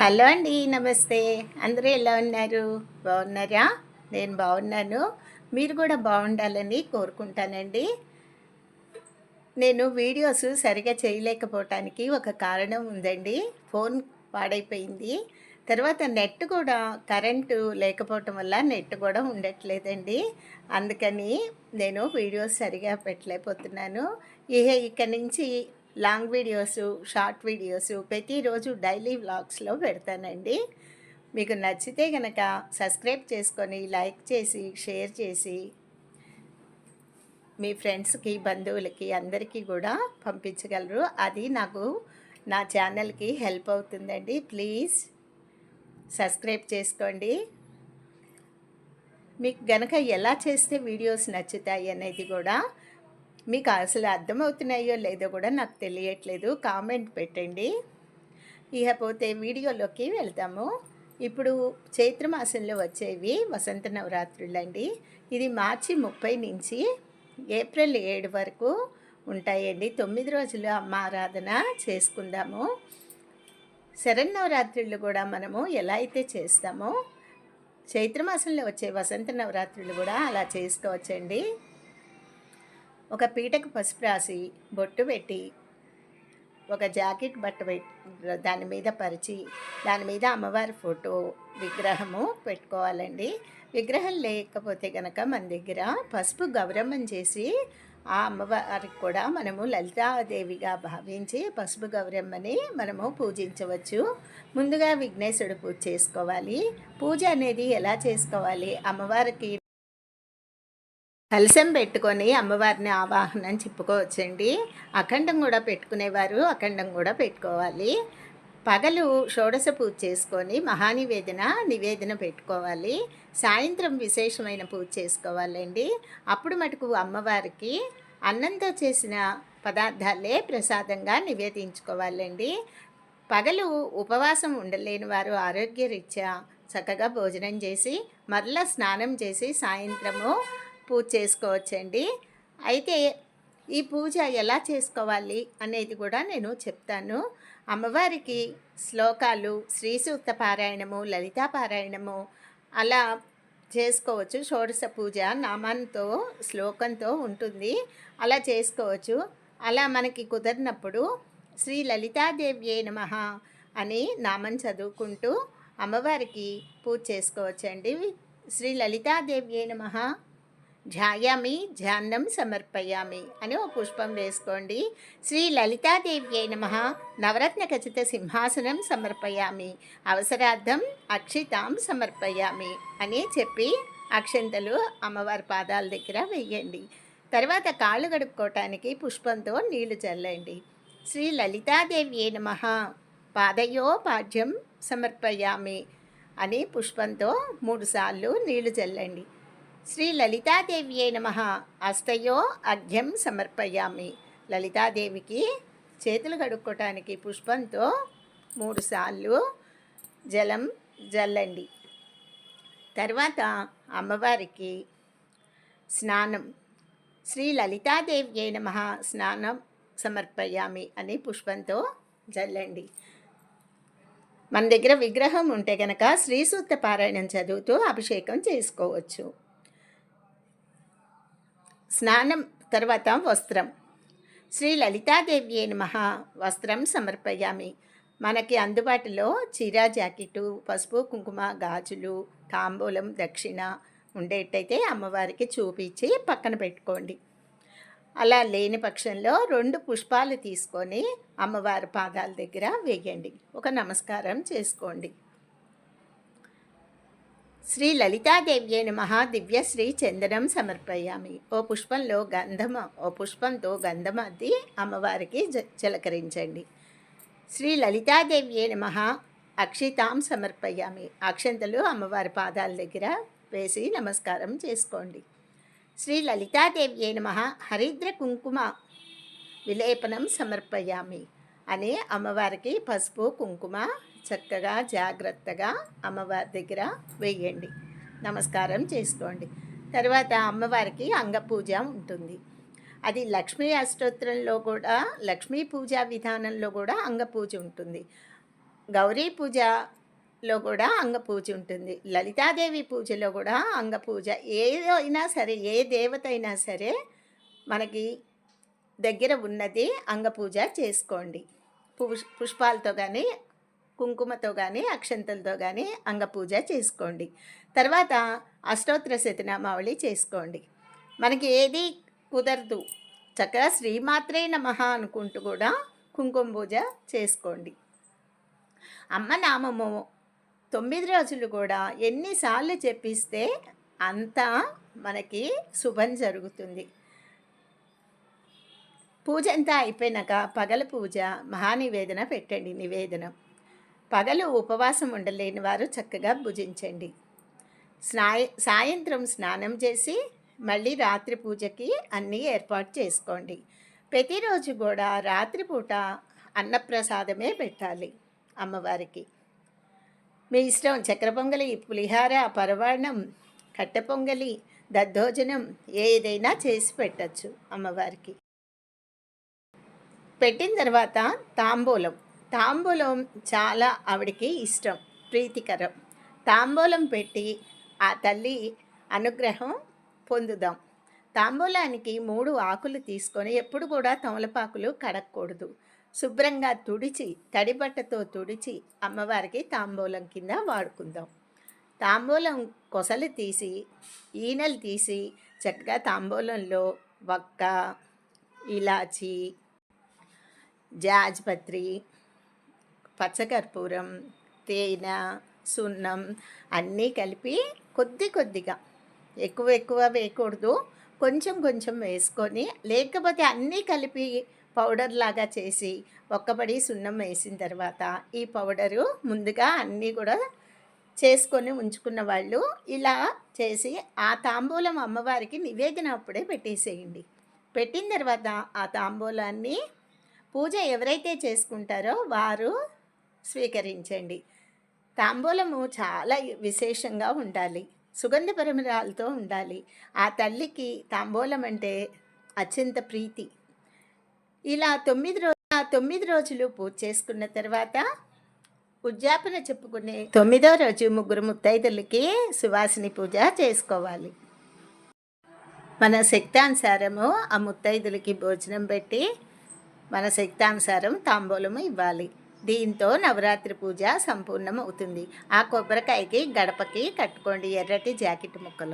Hello అండి నమస్తే. అందరూ ఎలా ఉన్నారు? బాగున్నారా? నేను బాగున్నాను. మీరు కూడా బాగుండాలని కోరుకుంటానండి. నేను వీడియోస్ సరిగా చేయలేకపోవటానికి ఒక కారణం ఉందండి. ఫోన్ పాడైపోయింది. తర్వాత నెట్ కూడా కరెంటు లేకపోవటం వల్ల నెట్ కూడా ఉండట్లేదండి. అందుకని నేను వీడియోస్ సరిగా పెట్టలేకపోతున్నాను. ఇక ఇక్కడి నుంచి లాంగ్ వీడియోస్ షార్ట్ వీడియోస్ ప్రతిరోజు డైలీ వ్లాగ్స్లో పెడతానండి. మీకు నచ్చితే కనుక సబ్స్క్రైబ్ చేసుకొని లైక్ చేసి షేర్ చేసి మీ ఫ్రెండ్స్కి బంధువులకి అందరికీ కూడా పంపించగలరు. అది నాకు నా ఛానల్కి హెల్ప్ అవుతుందండి. ప్లీజ్ సబ్స్క్రైబ్ చేసుకోండి. మీకు గనక ఎలా చేస్తే వీడియోస్ నచ్చుతాయి అనేది కూడా మీకు అసలు అర్థమవుతున్నాయో లేదో కూడా నాకు తెలియట్లేదు. కామెంట్ పెట్టండి. ఇకపోతే వీడియోలోకి వెళ్తాము. ఇప్పుడు చైత్రమాసంలో వచ్చేవి వసంత నవరాత్రులు అండి ఇది మార్చి ముప్పై నుంచి ఏప్రిల్ ఏడు వరకు ఉంటాయండి. తొమ్మిది రోజులు అమ్మ ఆరాధన చేసుకుందాము. శరన్నవరాత్రులు కూడా మనము ఎలా అయితే చేస్తామో చైత్రమాసంలో వచ్చే వసంత నవరాత్రులు కూడా అలా చేసుకోవచ్చండి. ఒక పీటకు పసుపు రాసి బొట్టు పెట్టి ఒక జాకెట్ బట్ట పెట్టి దాని మీద పరిచి దాని మీద అమ్మవారి ఫోటో విగ్రహము పెట్టుకోవాలండి. విగ్రహం లేకపోతే కనుక మన దగ్గర పసుపు గౌరమ్మం చేసి ఆ అమ్మవారికి కూడా మనము లలితాదేవిగా భావించి పసుపు గౌరమ్మని మనము పూజించవచ్చు. ముందుగా విఘ్నేశ్వరుడు పూజ చేసుకోవాలి. పూజ అనేది ఎలా చేసుకోవాలి? అమ్మవారికి కలశం పెట్టుకొని అమ్మవారిని ఆవాహనం చెప్పుకోవచ్చండి. అఖండం కూడా పెట్టుకునేవారు అఖండం కూడా పెట్టుకోవాలి. పగలు షోడశ పూజ చేసుకొని మహానివేదన నివేదన పెట్టుకోవాలి. సాయంత్రం విశేషమైన పూజ చేసుకోవాలండి. అప్పుడు మటుకు అమ్మవారికి అన్నంతో చేసిన పదార్థాలే ప్రసాదంగా నివేదించుకోవాలండి. పగలు ఉపవాసం ఉండలేని వారు ఆరోగ్యరీత్యా చక్కగా భోజనం చేసి మరలా స్నానం చేసి సాయంత్రము పూజ చేసుకోవచ్చండి. అయితే ఈ పూజ ఎలా చేసుకోవాలి అనేది కూడా నేను చెప్తాను. అమ్మవారికి శ్లోకాలు శ్రీసూక్త పారాయణము లలితా పారాయణము అలా చేసుకోవచ్చు. షోడశ పూజ నామంతో శ్లోకంతో ఉంటుంది. అలా చేసుకోవచ్చు. అలా మనకి కుదిరినప్పుడు శ్రీ లలితాదేవ్యే నమ అని నామం చదువుకుంటూ అమ్మవారికి పూజ చేసుకోవచ్చండి. శ్రీ లలితాదేవ్యే నమ. ధ్యాయామి ధ్యానం సమర్పయామి అని ఒక పుష్పం వేసుకోండి. శ్రీ లలితాదేవ్యై నమ. నవరత్న ఖచ్చిత సింహాసనం సమర్పయామి. అవసరార్థం అక్షితాం సమర్పయామి అని చెప్పి అక్షంతలు అమ్మవారి పాదాల దగ్గర వెయ్యండి తర్వాత కాళ్ళు గడుపుకోవటానికి పుష్పంతో నీళ్ళు చల్లండి. శ్రీ లలితాదేవి నమ. పాదయో పాఠ్యం సమర్పయామి అని పుష్పంతో మూడుసార్లు నీళ్ళు చల్లండి. శ్రీ లలితాదేవ్యే నమ. అస్తయో అర్ఘ్యం సమర్పయామి. లలితాదేవికి చేతులు కడుక్కోవటానికి పుష్పంతో మూడుసార్లు జలం జల్లండి. తర్వాత అమ్మవారికి స్నానం. శ్రీ లలితాదేవ్యే నమ. స్నానం సమర్పయామి అని పుష్పంతో జల్లండి. మన దగ్గర విగ్రహం ఉంటే కనుక శ్రీసూక్త పారాయణం చదువుతూ అభిషేకం చేసుకోవచ్చు. స్నానం తర్వాత వస్త్రం. శ్రీ లలితాదేవి నమ వస్త్రం సమర్పయామి. మనకి అందుబాటులో చీర జాకెట్టు పసుపు కుంకుమ గాజులు తాంబూలం దక్షిణ ఉండేటైతే అమ్మవారికి చూపించి పక్కన పెట్టుకోండి. అలా లేని పక్షంలో రెండు పుష్పాలు తీసుకొని అమ్మవారి పాదాల దగ్గర వేయండి. ఒక నమస్కారం చేసుకోండి. శ్రీ లలితాదేవ్యే నమ. దివ్యశ్రీ చందనం సమర్పయామి. ఓ పుష్పంలో గంధం ఓ పుష్పంతో గంధం అద్ది అమ్మవారికి చిలకరించండి. శ్రీ లలితాదేవ్యే నమ. అక్షితాం సమర్పయామి. అక్షంతలు అమ్మవారి పాదాల దగ్గర వేసి నమస్కారం చేసుకోండి. శ్రీ లలితాదేవ్యే నమ. హరిద్ర కుంకుమ విలేపనం సమర్పయామి. అని అమ్మవారికి పసుపు కుంకుమ చక్కగా జాగ్రత్తగా అమ్మవారి దగ్గర వేయండి. నమస్కారం చేసుకోండి. తర్వాత అమ్మవారికి అంగపూజ ఉంటుంది. అది లక్ష్మీ అష్టోత్తరంలో కూడా లక్ష్మీ పూజా విధానంలో కూడా అంగపూజ ఉంటుంది. గౌరీ పూజలో కూడా అంగపూజ ఉంటుంది. లలితాదేవి పూజలో కూడా అంగపూజ. ఏదైనా సరే ఏ దేవత అయినా సరే మనకి దగ్గర ఉన్నది అంగపూజ చేసుకోండి. పుష్ పుష్పాలతో కానీ కుంకుమతో కానీ అక్షంతలతో కానీ అంగ పూజ చేసుకోండి. తర్వాత అష్టోత్తర శతనామావళి చేసుకోండి. మనకి ఏది కుదరదు. చక్కగా శ్రీమాత్రే నమః అనుకుంటూ కూడా కుంకుమ పూజ చేసుకోండి. అమ్మ నామము తొమ్మిది రోజులు కూడా ఎన్నిసార్లు చెప్పిస్తే అంతా మనకి శుభం జరుగుతుంది. పూజ అంతా అయిపోయినాక పగల పూజ మహానివేదన పెట్టండి నివేదనం. పగలు ఉపవాసం ఉండలేని వారు చక్కగా భుజించండి. స్నాయ సాయంత్రం స్నానం చేసి మళ్ళీ రాత్రి పూజకి అన్నీ ఏర్పాటు చేసుకోండి. ప్రతిరోజు కూడా రాత్రిపూట అన్నప్రసాదమే పెట్టాలి అమ్మవారికి. మీ ఇష్టం చక్ర పొంగలి పులిహార పరవాణం కట్టె పొంగలి దద్దోజనం ఏదైనా చేసి పెట్టచ్చు అమ్మవారికి. పెట్టిన తర్వాత తాంబూలం తాంబూలం చాలా ఆవిడకి ఇష్టం ప్రీతికరం. తాంబూలం పెట్టి ఆ తల్లి అనుగ్రహం పొందుదాం. తాంబూలానికి మూడు ఆకులు తీసుకొని ఎప్పుడు కూడా తమలపాకులు కడగకూడదు శుభ్రంగా తుడిచి తడిబట్టతో తుడిచి అమ్మవారికి తాంబూలం కింద వాడుకుందాం. తాంబూలం కొసలు తీసి ఈనెలు తీసి చక్కగా తాంబూలంలో వక్క ఇలాచి జాజ్పత్రి పచ్చకర్పూరం తేనె సున్నం అన్నీ కలిపి కొద్ది కొద్దిగా. ఎక్కువ ఎక్కువ వేయకూడదు. కొంచెం కొంచెం వేసుకొని లేకపోతే అన్నీ కలిపి పౌడర్ లాగా చేసి ఒక్కబడి సున్నం వేసిన తర్వాత ఈ పౌడరు ముందుగా అన్నీ కూడా చేసుకొని ఉంచుకున్న వాళ్ళు ఇలా చేసి ఆ తాంబూలం అమ్మవారికి నివేదన అప్పుడే పెట్టేసేయండి. పెట్టిన తర్వాత ఆ తాంబూలాన్ని పూజ ఎవరైతే చేసుకుంటారో వారు స్వీకరించండి. తాంబూలము చాలా విశేషంగా ఉండాలి. సుగంధ పరిమళాలతో ఉండాలి. ఆ తల్లికి తాంబూలం అంటే అత్యంత ప్రీతి. ఇలా తొమ్మిది రోజు తొమ్మిది రోజులు పూజ చేసుకున్న తర్వాత ఉద్యాపన చెప్పుకునే తొమ్మిదో రోజు ముగ్గురు ముత్తైదులకి సువాసిని పూజ చేసుకోవాలి. మన శక్తానుసారము ఆ ముత్తైదులకి భోజనం పెట్టి మన శక్తానుసారం తాంబూలము ఇవ్వాలి. దీంతో నవరాత్రి పూజ సంపూర్ణం అవుతుంది ఆ కొబ్బరికాయకి గడపకి కట్టుకోండి ఎర్రటి జాకెట్ ముక్కలు.